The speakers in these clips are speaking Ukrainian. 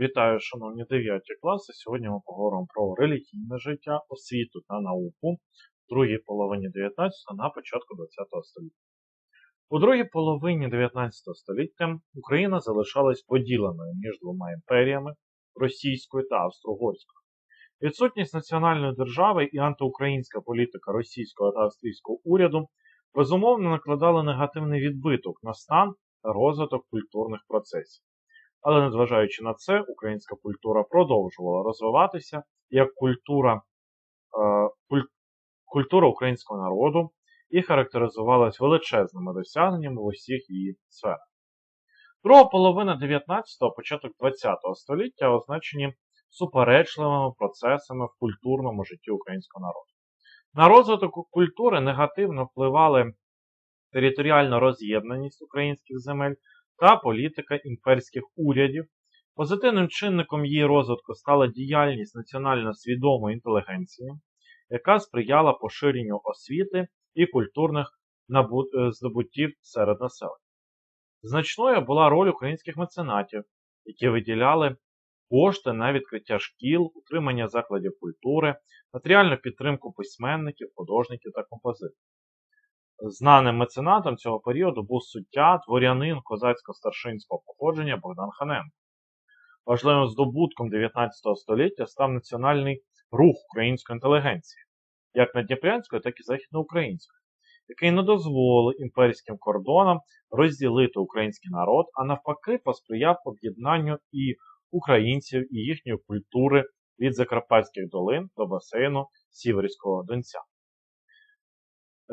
Вітаю, шановні 9 класи. Сьогодні ми поговоримо про релігійне життя, освіту та науку в другій половині 19 на початку 20 століття. У другій половині 19 століття Україна залишалась поділеною між двома імперіями російською та австро-угорською. Відсутність національної держави і антиукраїнська політика російського та австрійського уряду безумовно накладали негативний відбиток на стан та розвиток культурних процесів. Але незважаючи на це, українська культура продовжувала розвиватися як культура е, культура українського народу і характеризувалась величезними досягненнями в усіх її сферах. Друга половина 19-го, початок 20-го століття означені суперечливими процесами в культурному житті українського народу. На розвиток культури негативно впливали територіальна роз'єднаність українських земель та політика імперських урядів. Позитивним чинником її розвитку стала діяльність національно свідомої інтелігенції, яка сприяла поширенню освіти і культурних здобуттів серед населення. Значною була роль українських меценатів, які виділяли кошти на відкриття шкіл, утримання закладів культури, матеріальну підтримку письменників, художників та композиторів. Знаним меценатом цього періоду був суття, дворянин козацько-старшинського походження Богдан Ханенко. Важливим здобутком 19 століття став національний рух української інтелігенції, як надніпрянської, так і західноукраїнської, який не дозволив імперським кордонам розділити український народ, а навпаки, посприяв об'єднанню і українців, і їхньої культури від Закарпатських долин до басейну Сіверського Донця.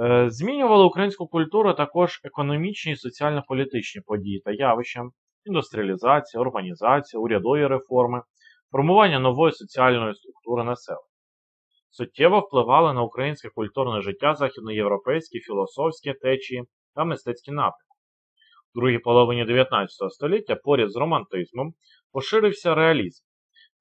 Е, змінювали українську культуру також економічні і соціально-політичні події та явища, індустріалізація, урбанізація, урядові реформи, формування нової соціальної структури населення. Суттєво впливали на українське культурне життя західноєвропейські філософські течії та мистецькі напрямки. У другій половині 19 століття поряд з романтизмом поширився реалізм.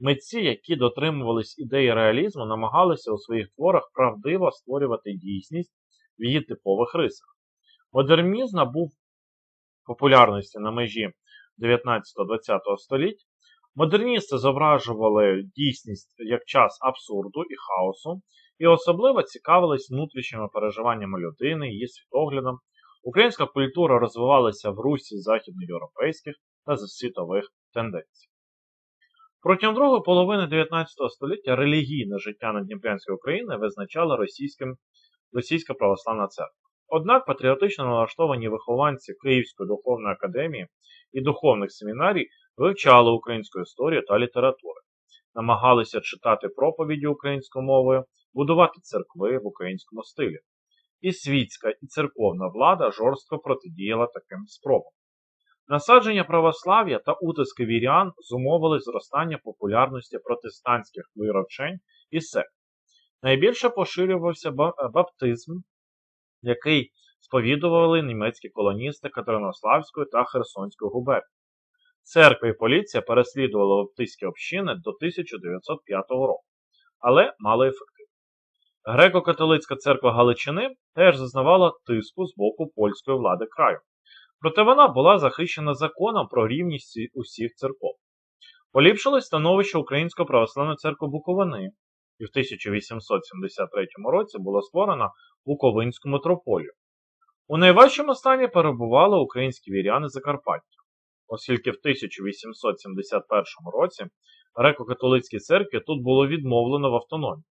Митці, які дотримувались ідеї реалізму, намагалися у своїх творах правдиво створювати дійсність в її типових рисах. Модернізм набув популярності на межі 19-20 століть. Модерністи зображували дійсність як час абсурду і хаосу, і особливо цікавились внутрішніми переживаннями людини, її світоглядом. Українська культура розвивалася в русі західноєвропейських та світових тенденцій. Протягом другої половини 19 століття релігійне життя Надніпрянської України визначало російським Російська православна церква. Однак патріотично налаштовані вихованці Київської духовної академії і духовних семінарій вивчали українську історію та літературу, намагалися читати проповіді українською мовою, будувати церкви в українському стилі. І світська і церковна влада жорстко протидіяла таким спробам. Насадження православ'я та утиски вірян зумовили зростання популярності протестантських вировчень і сект. Найбільше поширювався баптизм, який сповідували німецькі колоністи Катеринославської та Херсонської губернії. Церква і поліція переслідували баптистські общини до 1905 року, але мало ефективно. Греко-католицька церква Галичини теж зазнавала тиску з боку польської влади краю. Проте вона була захищена законом про рівність усіх церков. Поліпшилось становище Української православної церкви Буковини, і в 1873 році була створена Буковинську митрополію. У найважчому стані перебували українські віряни Закарпаття, оскільки в 1871 році греко-католицькій церкві тут було відмовлено в автономії.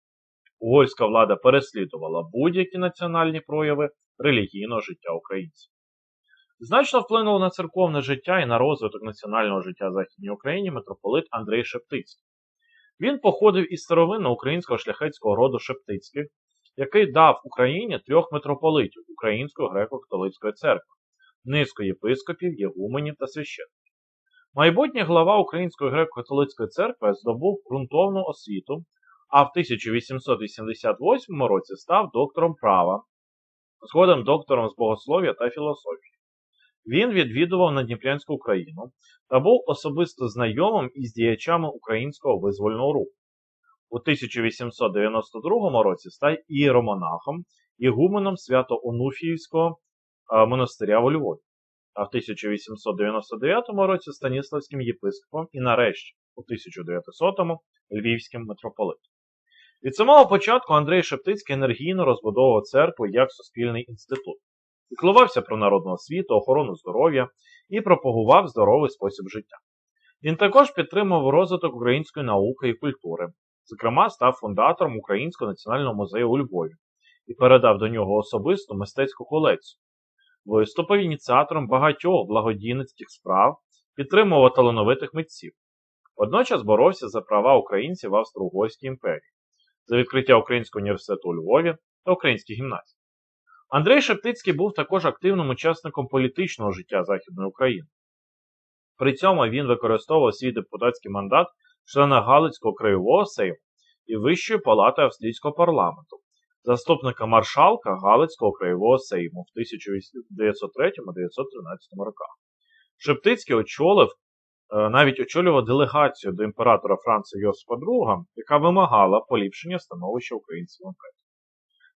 Угорська влада переслідувала будь-які національні прояви релігійного життя українців. Значно вплинув на церковне життя і на розвиток національного життя Західній Україні митрополит Андрей Шептицький. Він походив із старовинно українського шляхетського роду Шептицьких, який дав Україні трьох митрополитів Української греко-католицької церкви, низку єпископів, єгуменів та священників. Майбутній глава Української греко-католицької церкви здобув ґрунтовну освіту, а в 1888 році став доктором права, згодом доктором з богослов'я та філософії. Він відвідував Надніпрянську Україну та був особисто знайомим із діячами українського визвольного руху. У 1892 році став ієромонахом, ігуменом Свято-Онуфіївського монастиря у Львові, а в 1899 році Станіславським єпископом і нарешті у 1900-му львівським митрополитом. Від самого початку Андрей Шептицький енергійно розбудовував церкву як суспільний інститут, піклувався про народну освіту, охорону здоров'я і пропагував здоровий спосіб життя. Він також підтримував розвиток української науки і культури, зокрема, став фундатором Українського національного музею у Львові і передав до нього особисту мистецьку колекцію. Виступив ініціатором багатьох благодійницьких справ, підтримував талановитих митців. Водночас боровся за права українців в Австро-Угорській імперії, за відкриття Українського університету у Львові та Українській гімназії. Андрей Шептицький був також активним учасником політичного життя Західної України. При цьому він використовував свій депутатський мандат члена Галицького краєвого сейму і Вищої палати австрійського парламенту, заступника маршалка Галицького краєвого сейму в 1903-1913 роках. Шептицький очолив, е, навіть очолював делегацію до імператора Франца Йосипа II, яка вимагала поліпшення становища українців в імперії.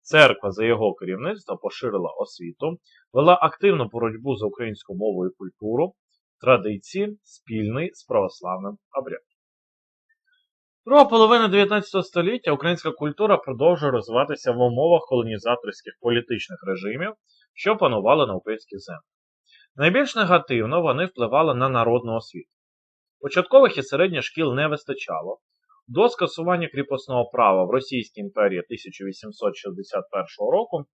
Церква за його керівництва поширила освіту, вела активну боротьбу за українську мову і культуру, традиції, спільний з православним обрядом. Друга половина 19 століття українська культура продовжує розвиватися в умовах колонізаторських політичних режимів, що панували на українських землях. Найбільш негативно вони впливали на народну освіту. Початкових і середніх шкіл не вистачало. До скасування кріпосного права в Російській імперії 1861 року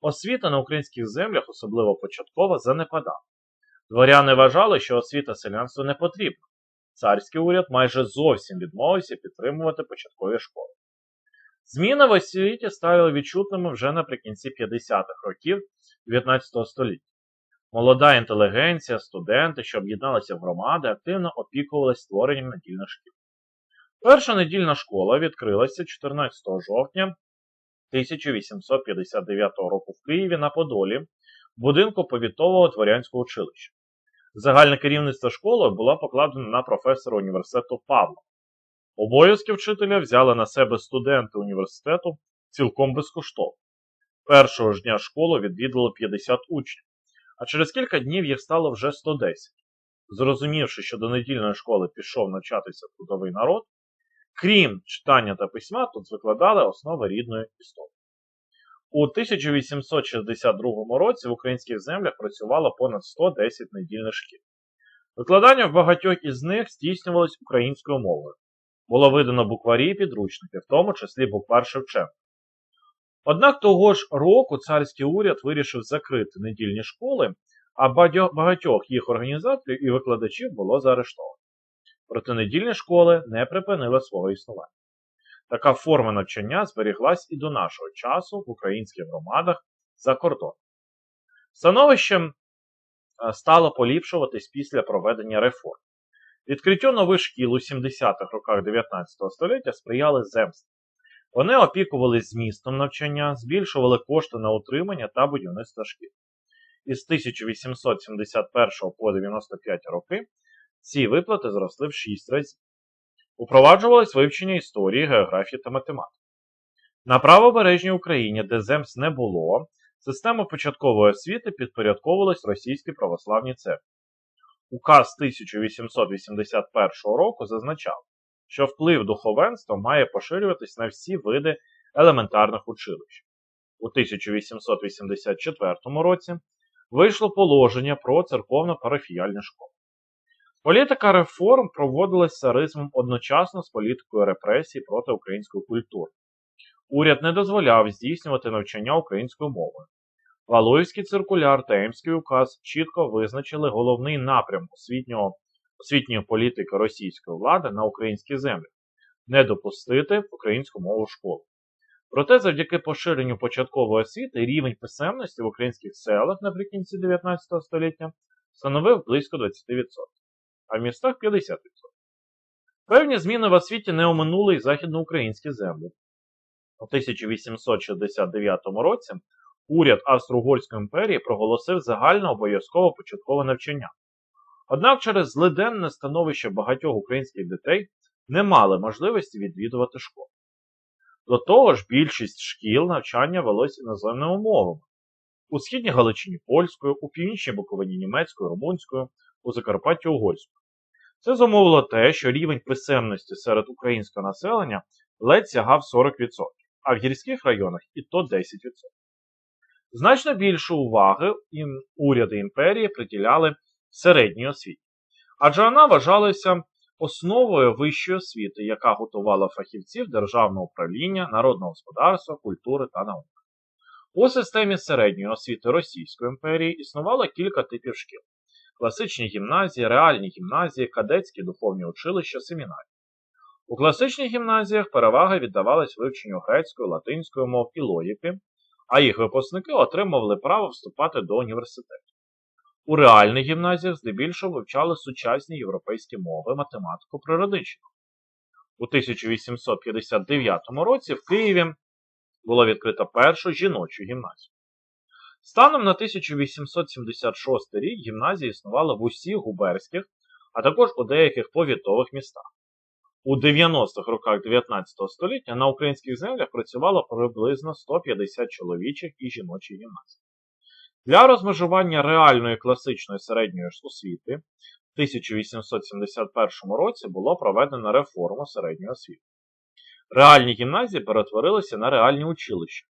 освіта на українських землях, особливо початкова, занепадала. Дворяни вважали, що освіта селянству не потрібна. Царський уряд майже зовсім відмовився підтримувати початкові школи. Зміни в освіті стали відчутними вже наприкінці 50-х років 19 століття. Молода інтелігенція, студенти, що об'єдналися в громади, активно опікувалися створенням недільних шкіл. Перша недільна школа відкрилася 14 жовтня 1859 року в Києві на Подолі в будинку повітового дворянського училища. Загальне керівництво школи було покладено на професора університету Павла. Обов'язки вчителя взяли на себе студенти університету цілком безкоштовно. Першого ж дня школи відвідало 50 учнів, а через кілька днів їх стало вже 110. Зрозумівши, що до недільної школи пішов навчатися трудовий народ, крім читання та письма, тут викладали основи рідної історії. У 1862 році в українських землях працювало понад 110 недільних шкіл. Викладання в багатьох із них здійснювалось українською мовою. Було видано букварі і підручники, в тому числі буквар Шевченка. Однак того ж року царський уряд вирішив закрити недільні школи, а багатьох їх організаторів і викладачів було заарештовано. Проте недільні школи не припинили свого існування. Така форма навчання зберіглась і до нашого часу в українських громадах за кордоном. Становище е, стало поліпшуватись після проведення реформ. Відкриттю нових шкіл у 70-х роках 19 століття сприяли земству. Вони опікувалися змістом навчання, збільшували кошти на утримання та будівництво шкіл. Із 1871 по 95 роки ці виплати зросли в 6 разів. Упроваджувалось вивчення історії, географії та математики. На правобережній Україні, де земс не було, система початкової освіти підпорядковувалась Російській православній церкві. Указ 1881 року зазначав, що вплив духовенства має поширюватись на всі види елементарних училищ. У 1884 році вийшло положення про церковно-парафіяльні школи. Політика реформ проводилась царизмом одночасно з політикою репресій проти української культури. Уряд не дозволяв здійснювати навчання українською мовою. Валуївський циркуляр та Емський указ чітко визначили головний напрям освітнього, освітньої політики російської влади на українській землі не допустити українську мову школи. Проте, завдяки поширенню початкової освіти рівень писемності в українських селах наприкінці 19 століття становив близько 20% а в містах 50%. Певні зміни в освіті не оминули й західноукраїнські землі. У 1869 році уряд Австро-Угорської імперії проголосив загальнообов'язкове початкове навчання. Однак через злиденне становище багатьох українських дітей не мали можливості відвідувати школу. До того ж, більшість шкіл навчання велося іноземними мовами. У східній Галичині польською, у північній Буковині німецькою, румунською, у Закарпатті угорською. Це зумовило те, що рівень писемності серед українського населення ледь сягав 40%, а в гірських районах і то 10%. Значно більшу уваги уряди імперії приділяли середній освіті, адже вона вважалася основою вищої освіти, яка готувала фахівців державного управління, народного господарства, культури та науки. У системі середньої освіти Російської імперії існувало кілька типів шкіл: класичні гімназії, реальні гімназії, кадетські духовні училища, семінарії. У класичних гімназіях перевага віддавалась вивченню грецької, латинської мов і логіки, а їх випускники отримували право вступати до університетів. У реальних гімназіях здебільшого вивчали сучасні європейські мови, математику, природичну. У 1859 році в Києві було відкрито першу жіночу гімназію. Станом на 1876 рік гімназії існували в усіх губерських, а також у деяких повітових містах. У 90-х роках 19 століття на українських землях працювало приблизно 150 чоловічих і жіночих гімназій. Для розмежування реальної класичної середньої освіти в 1871 році було проведено реформу середньої освіти. Реальні гімназії перетворилися на реальні училища.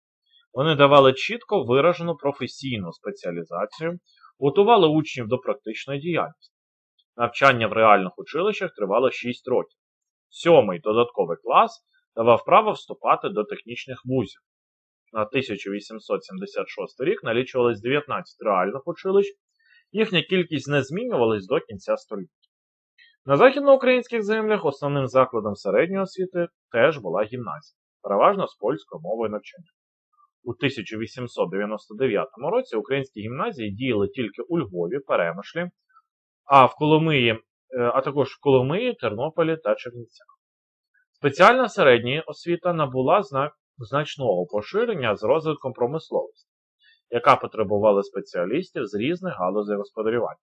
Вони давали чітко виражену професійну спеціалізацію, готували учнів до практичної діяльності. Навчання в реальних училищах тривало 6 років. Сьомий додатковий клас давав право вступати до технічних вузів. На 1876 рік налічувалось 19 реальних училищ, їхня кількість не змінювалась до кінця століття. На західноукраїнських землях основним закладом середньої освіти теж була гімназія, переважно з польською мовою навчання. У 1899 році українські гімназії діяли тільки у Львові, Перемишлі, а в Коломиї, е, а також в Коломиї, Тернополі та Чернівцях. Спеціальна середня освіта набула значного поширення з розвитком промисловості, яка потребувала спеціалістів з різних галузей господарювання.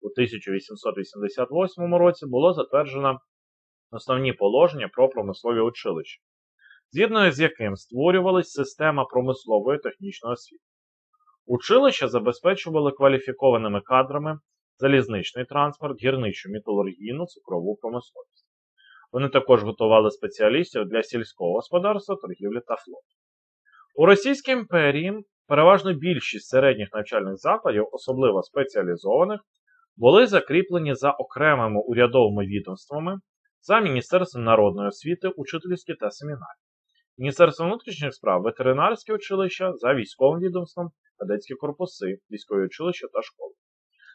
У 1888 році було затверджено основні положення про промислові училища, згідно з яким створювалась система промислової технічної освіти. Училища забезпечували кваліфікованими кадрами залізничний транспорт, гірничу металургійну, цукрову промисловість. Вони також готували спеціалістів для сільського господарства, торгівлі та флоту. У Російській імперії переважно більшість середніх навчальних закладів, особливо спеціалізованих, були закріплені за окремими урядовими відомствами за Міністерством народної освіти, учительські та семінарі, Міністерство внутрішніх справ, ветеринарське училища за військовим відомством, кадетські корпуси, військові училища та школи.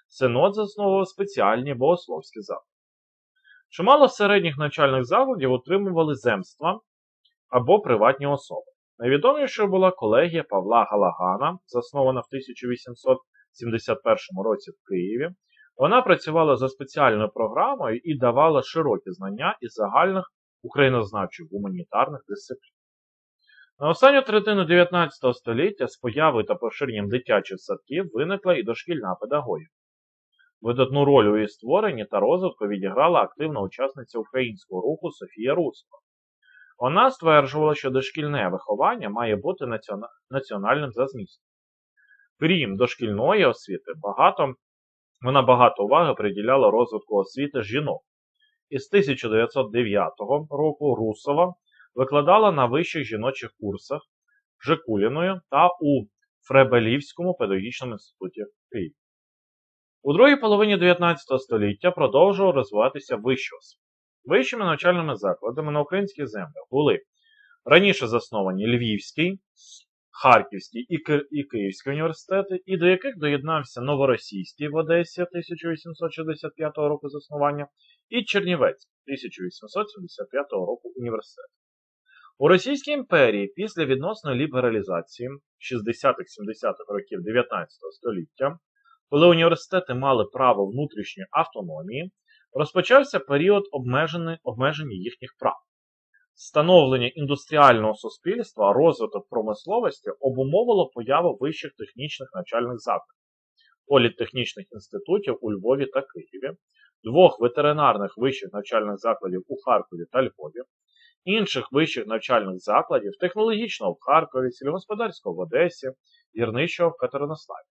Синод засновував спеціальні богословські заклади. Чимало середніх навчальних закладів отримували земства або приватні особи. Найвідомішою була колегія Павла Галагана, заснована в 1871 році в Києві, вона працювала за спеціальною програмою і давала широкі знання із загальних українознавчих гуманітарних дисциплін. На останню третину 19 століття з появою та поширенням дитячих садків виникла і дошкільна педагогіка. Видатну роль у її створенні та розвитку відіграла активна учасниця українського руху Софія Русова. Вона стверджувала, що дошкільне виховання має бути національним за змістом. Крім дошкільної освіти, багато вона багато уваги приділяла розвитку освіти жінок. Із 1909 року Русова викладала на вищих жіночих курсах Жекуліною та у Фребелівському педагогічному інституті Києві. У другій половині 19 століття продовжував розвиватися вищий освіт. Вищими навчальними закладами на українських землях були раніше засновані Львівський, Харківський і, Ки... і Київський університети, і до яких доєднався Новоросійський в Одесі 1865 року заснування і Чернівецький 1875 року університет. У Російській імперії після відносної лібералізації 60-70-х років 19 століття, коли університети мали право внутрішньої автономії, розпочався період обмеження їхніх прав. Становлення індустріального суспільства, розвиток промисловості обумовило появу вищих технічних навчальних закладів, політехнічних інститутів у Львові та Києві, двох ветеринарних вищих навчальних закладів у Харкові та Львові, інших вищих навчальних закладів, технологічного в Харкові, сільгосподарського в Одесі, гірничого в Катеринославі.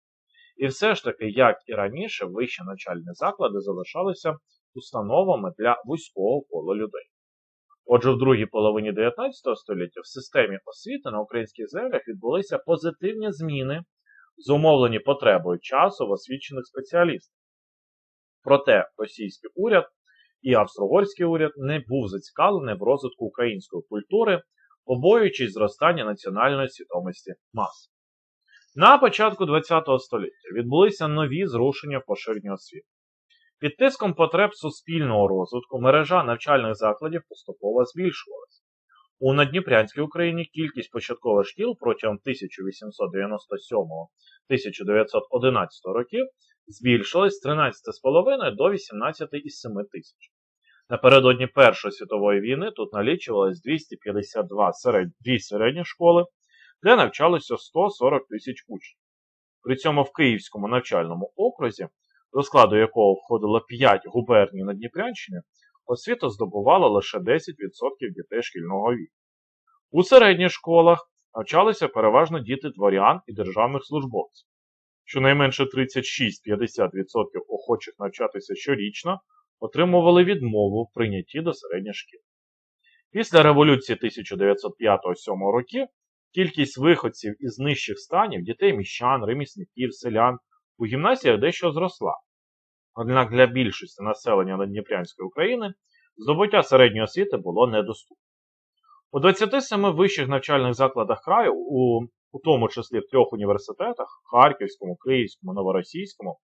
І все ж таки, як і раніше, вищі навчальні заклади залишалися установами для вузького кола людей. Отже, в другій половині 19 століття в системі освіти на українських землях відбулися позитивні зміни, зумовлені потребою часу в освічених спеціалістах. Проте російський уряд і австро-угорський уряд не був зацікавлений в розвитку української культури, побоюючись зростання національної свідомості мас. На початку ХХ століття відбулися нові зрушення в поширенні освіти. Під тиском потреб суспільного розвитку мережа навчальних закладів поступово збільшувалася. У Надніпрянській Україні кількість початкових шкіл протягом 1897-1911 років збільшилась з 13,5 до 18,7 тисяч. Напередодні Першої світової війни тут налічувалось 252 серед... дві середні школи, де навчалося 140 тисяч учнів. При цьому в Київському навчальному окрузі, до складу якого входило 5 губерній на Дніпрянщині, освіта здобувала лише 10% дітей шкільного віку. У середніх школах навчалися переважно діти дворян і державних службовців. Щонайменше 36-50% охочих навчатися щорічно отримували відмову в прийнятті до середніх шкіл. Після революції 1905-1907 років кількість виходців із нижчих станів, дітей міщан, ремісників, селян у гімназіях дещо зросла. Однак для більшості населення Надніпрянської України здобуття середньої освіти було недоступно. У 27 вищих навчальних закладах краю, у, у тому числі в трьох університетах Харківському, Київському, Новоросійському,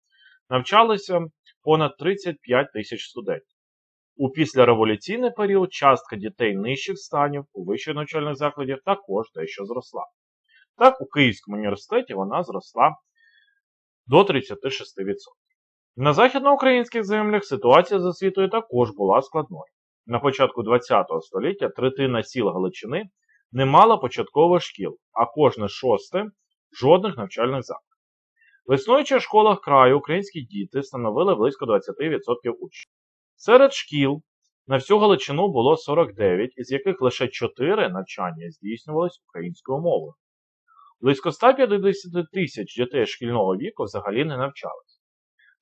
навчалися понад 35 тисяч студентів. У післяреволюційний період частка дітей нижчих станів у вищих навчальних закладах також дещо зросла. Так, у Київському університеті вона зросла до 36%. На західноукраїнських землях ситуація з освітою також була складною. На початку ХХ століття третина сіл Галичини не мала початкових шкіл, а кожне шосте жодних навчальних закладів. В існуючих школах краю українські діти становили близько 20% учнів. Серед шкіл на всю Галичину було 49, із яких лише 4 навчання здійснювалися українською мовою. Близько 150 тисяч дітей шкільного віку взагалі не навчалися.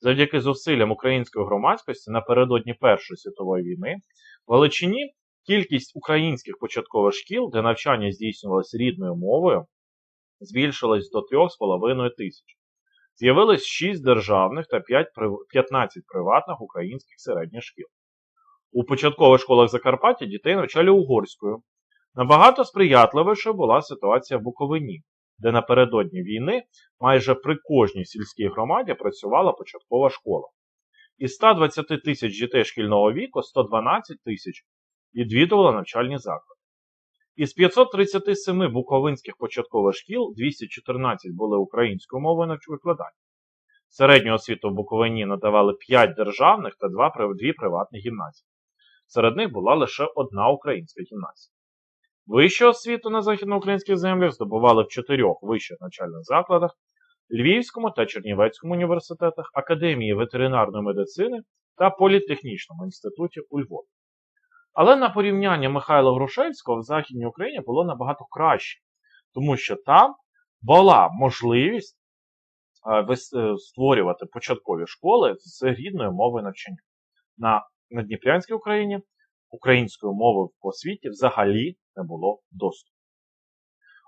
Завдяки зусиллям української громадськості напередодні Першої світової війни в Галичині кількість українських початкових шкіл, де навчання здійснювалося рідною мовою, збільшилась до 3,5 тисяч. З'явилось 6 державних та 5, 15 приватних українських середніх шкіл. У початкових школах Закарпаття дітей навчали угорською. Набагато сприятливіше була ситуація в Буковині, де напередодні війни майже при кожній сільській громаді працювала початкова школа. Із 120 тисяч дітей шкільного віку 112 тисяч відвідували навчальні заклади. Із 537 буковинських початкових шкіл 214 були українською мовою викладання. Середню освіту в Буковині надавали 5 державних та 2 приватні гімназії. Серед них була лише одна українська гімназія. Вищу освіту на західноукраїнських землях здобували в чотирьох вищих навчальних закладах, Львівському та Чернівецькому університетах, Академії ветеринарної медицини та Політехнічному інституті у Львові. Але на порівняння Михайла Грушевського в Західній Україні було набагато краще, тому що там була можливість е, створювати початкові школи з рідною мовою навчання. На на Дніпрянській Україні українською мовою по освіті взагалі не було доступу.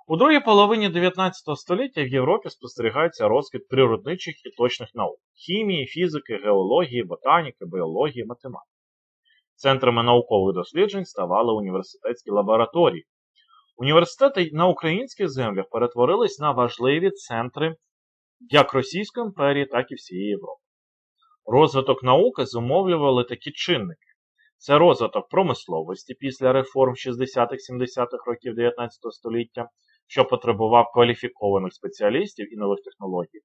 У другій половині 19 століття в Європі спостерігається розквіт природничих і точних наук хімії, фізики, геології, ботаніки, біології, математики. Центрами наукових досліджень ставали університетські лабораторії. Університети на українських землях перетворились на важливі центри як Російської імперії, так і всієї Європи. Розвиток науки зумовлювали такі чинники. Це розвиток промисловості після реформ 60-70-х років 19 століття, що потребував кваліфікованих спеціалістів і нових технологій,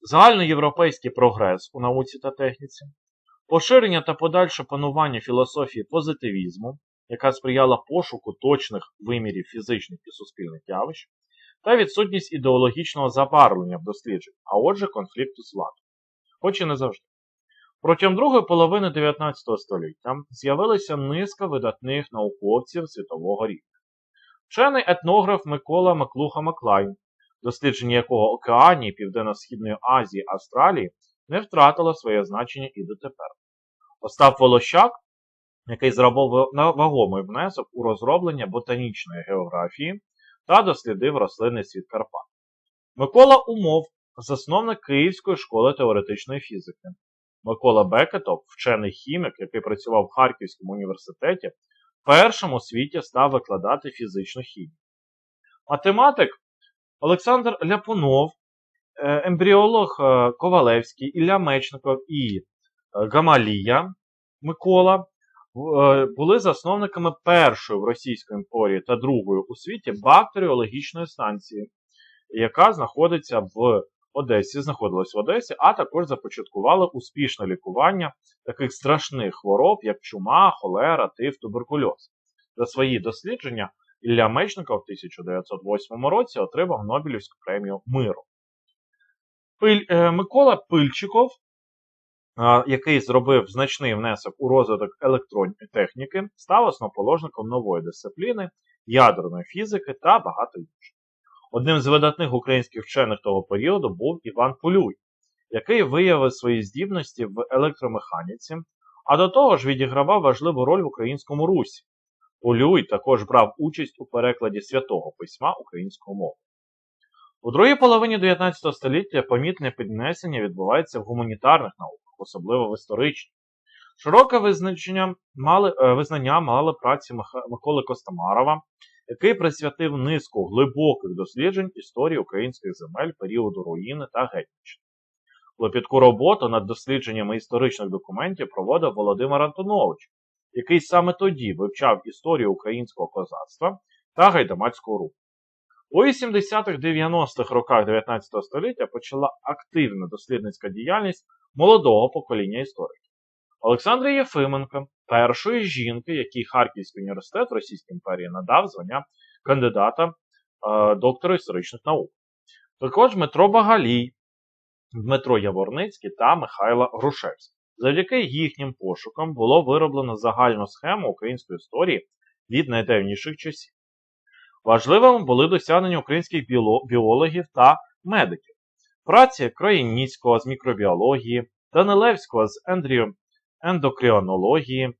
загальноєвропейський прогрес у науці та техніці, поширення та подальше панування філософії позитивізму, яка сприяла пошуку точних вимірів фізичних і суспільних явищ, та відсутність ідеологічного забарвлення в дослідженні, а отже, конфлікту з владою. Хоч і не завжди. Протягом другої половини 19 століття з'явилася низка видатних науковців світового рівня. Вчений етнограф Микола Маклуха Маклайн, дослідження якого Океанії, Південно-Східної Азії Австралії не втратило своє значення і дотепер. Остап Волощак, який зробив вагомий внесок у розроблення ботанічної географії та дослідив рослинний світ Карпат. Микола Умов, засновник Київської школи теоретичної фізики. Микола Бекетов, вчений хімік, який працював в Харківському університеті, першим у світі став викладати фізичну хімію. Математик Олександр Ляпунов, е, ембріолог е, Ковалевський, Ілля Мечников і Гамалія Микола були засновниками першої в Російській імперії та другої у світі бактеріологічної станції, яка знаходиться в Одесі, знаходилась в Одесі, а також започаткували успішне лікування таких страшних хвороб, як чума, холера, тиф, туберкульоз. За свої дослідження Ілля Мечников в 1908 році отримав Нобелівську премію миру. Пиль, е, Микола Пильчиков, е, який зробив значний внесок у розвиток електронної техніки, став основоположником нової дисципліни, ядерної фізики та багато інших. Одним з видатних українських вчених того періоду був Іван Полюй, який виявив свої здібності в електромеханіці, а до того ж відігравав важливу роль в українському русі. Полюй також брав участь у перекладі святого письма українською мовою. У другій половині 19 століття помітне піднесення відбувається в гуманітарних науках, особливо в історичних. Широке визначення мали, е, визнання мали праці Миколи Костомарова, який присвятив низку глибоких досліджень історії українських земель періоду руїни та гетьманщини. Клопітку роботу над дослідженнями історичних документів проводив Володимир Антонович, який саме тоді вивчав історію українського козацтва та гайдамацького руху. У 80-х-90-х роках 19 століття почала активна дослідницька діяльність молодого покоління істориків. Олександра Єфименко, першої жінки, якій Харківський університет Російської імперії надав звання кандидата е, доктора історичних наук. Також Дмитро Багалій, Дмитро Яворницький та Михайло Грушевський. Завдяки їхнім пошукам було вироблено загальну схему української історії від найдавніших часів. Важливими були досягнення українських біологів та медиків, праці Країніцького з мікробіології, Данилевського з ендокріонології,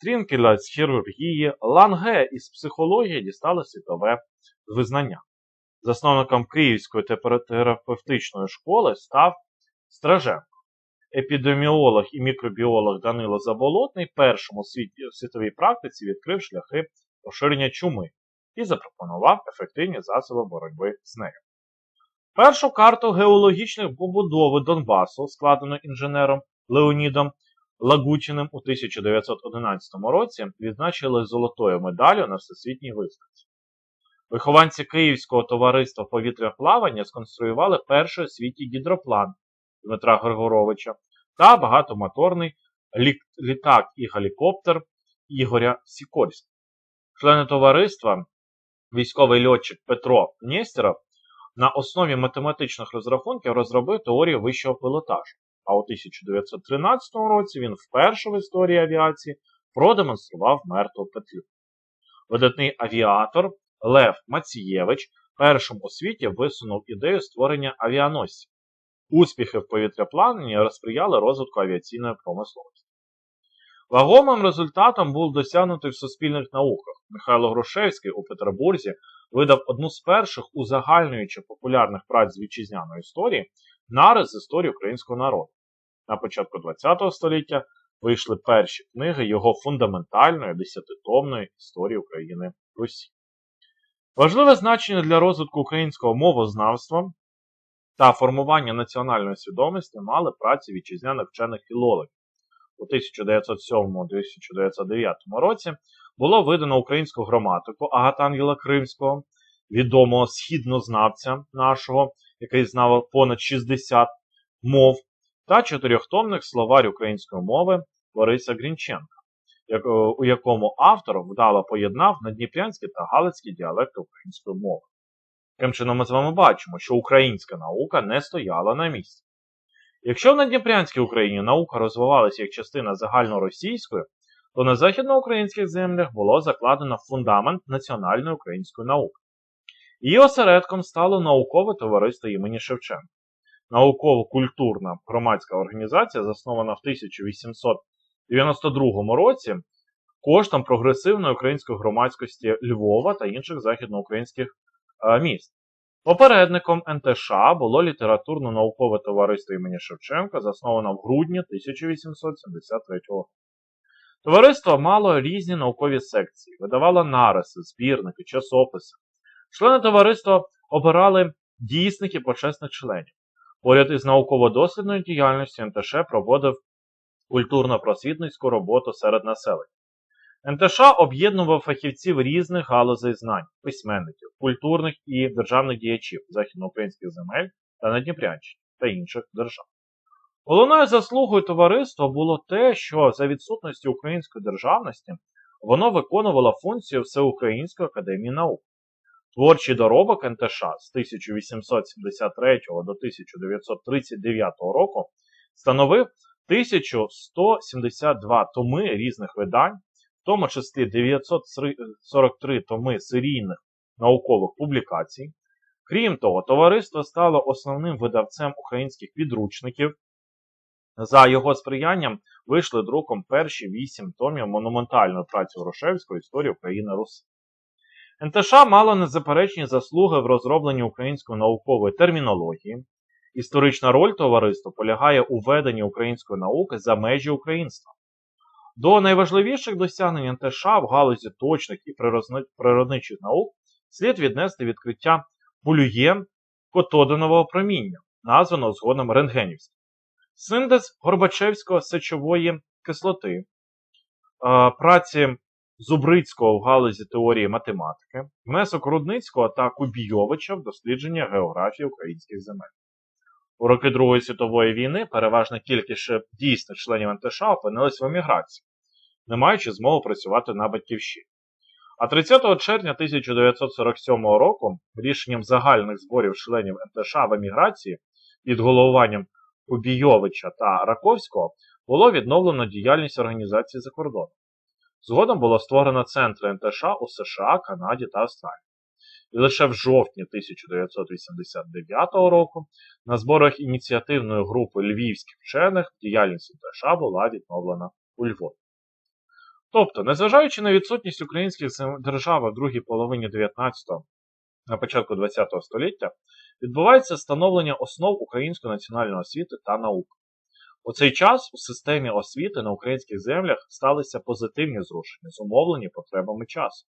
Трінкеля з хірургії, Ланге із психології дістали світове визнання. Засновником Київської терапевтичної школи став Страженко. Епідеміолог і мікробіолог Данило Заболотний першому у світовій практиці відкрив шляхи поширення чуми і запропонував ефективні засоби боротьби з нею. Першу карту геологічних побудови Донбасу, складену інженером Леонідом Лагучиним у 1911 році, відзначили золотою медаллю на всесвітній виставці. Вихованці Київського товариства повітряплавання сконструювали перший у світі гідроплан Дмитра Григоровича та багатомоторний літак і гелікоптер Ігоря Сікорського. Члени товариства, військовий льотчик Петро Нєстєров на основі математичних розрахунків розробив теорію вищого пілотажу. А у 1913 році він вперше в історії авіації продемонстрував мертву петлю. Видатний авіатор Лев Мацієвич першим у світі висунув ідею створення авіаносців. Успіхи в повітряплаванні розприяли розвитку авіаційної промисловості. Вагомим результатом був досягнутий в суспільних науках. Михайло Грушевський у Петербурзі видав одну з перших узагальнюючи популярних праць з вітчизняної історії нарис з історії українського народу. На початку ХХ століття вийшли перші книги його фундаментальної десятитомної історії України Русі. Важливе значення для розвитку українського мовознавства та формування національної свідомості мали праці вітчизняних вчених філологів. У 1907-1909 році було видано українську граматику Агатангела Кримського, відомого східнознавця нашого, який знав понад 60 мов, та чотирьохтомник словарь української мови Бориса Грінченка, у якому автор вдало поєднав надніпрянські та галицькі діалекти української мови. Таким чином ми з вами бачимо, що українська наука не стояла на місці. Якщо в Надніпрянській Україні наука розвивалася як частина загальноросійської, то на західноукраїнських землях було закладено фундамент національної української науки. Її осередком стало наукове товариство імені Шевченка. Науково-культурна громадська організація, заснована в 92-му році коштом прогресивної української громадськості Львова та інших західноукраїнських е, міст. Попередником НТШ було літературно-наукове товариство імені Шевченка, засноване в грудні 1873 року. Товариство мало різні наукові секції, видавало нариси, збірники, часописи. Члени товариства обирали дійсних і почесних членів. Поряд із науково-дослідною діяльністю НТШ проводив культурно-просвітницьку роботу серед населення. НТШ об'єднував фахівців різних галузей знань, письменників, культурних і державних діячів західноукраїнських земель та Надніпрянщини та інших держав. Головною заслугою товариства було те, що за відсутності української державності воно виконувало функцію Всеукраїнської академії наук. Творчий доробок НТШ з 1873 до 1939 року становив 1172 томи різних видань, тому числі 943 томи серійних наукових публікацій. Крім того, товариство стало основним видавцем українських підручників. За його сприянням вийшли друком перші вісім томів монументальної праці Грушевської історії України Руси. НТШ мало незаперечні заслуги в розробленні української наукової термінології. Історична роль товариства полягає у веденні української науки за межі українства. До найважливіших досягнень НТШ в галузі точних і природничих наук слід віднести відкриття полює котодинового проміння, названого згодом рентгенівським, синтез Горбачевського-сечової кислоти, праці Зубрицького в галузі теорії математики, внесок Рудницького та Кубійовича в дослідження географії українських земель. У роки Другої світової війни переважна кількість дійсних членів НТШ опинились в еміграції, не маючи змоги працювати на батьківщині. А 30 червня 1947 року рішенням загальних зборів членів НТШ в еміграції під головуванням Кубійовича та Раковського було відновлено діяльність організації за кордоном. Згодом було створено центри НТШ у США, Канаді та Австралії. Лише в жовтні 1989 року на зборах ініціативної групи львівських вчених діяльність НТШ була відновлена у Львові. Тобто, незважаючи на відсутність українських держав в другій половині 19-го на початку ХХ століття, відбувається становлення основ української національної освіти та науки. У цей час у системі освіти на українських землях сталися позитивні зрушення, зумовлені потребами часу.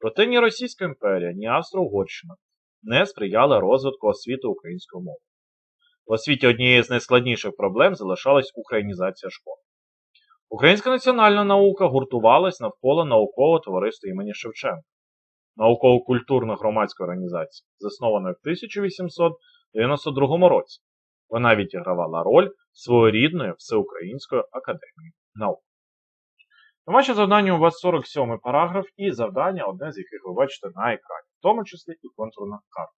Проте ні Російська імперія, ні Австро-Угорщина не сприяли розвитку освіти української мови. В освіті однією з найскладніших проблем залишалась українізація школи. Українська національна наука гуртувалась навколо наукового товариства імені Шевченка, науково-культурно громадської організації, заснованої в 1892 році. Вона відігравала роль своєрідної Всеукраїнської академії наук. Домашнє завдання у вас 47 параграф і завдання, одне з яких ви бачите на екрані, в тому числі і контурна карта.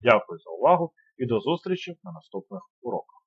Дякую за увагу і до зустрічі на наступних уроках.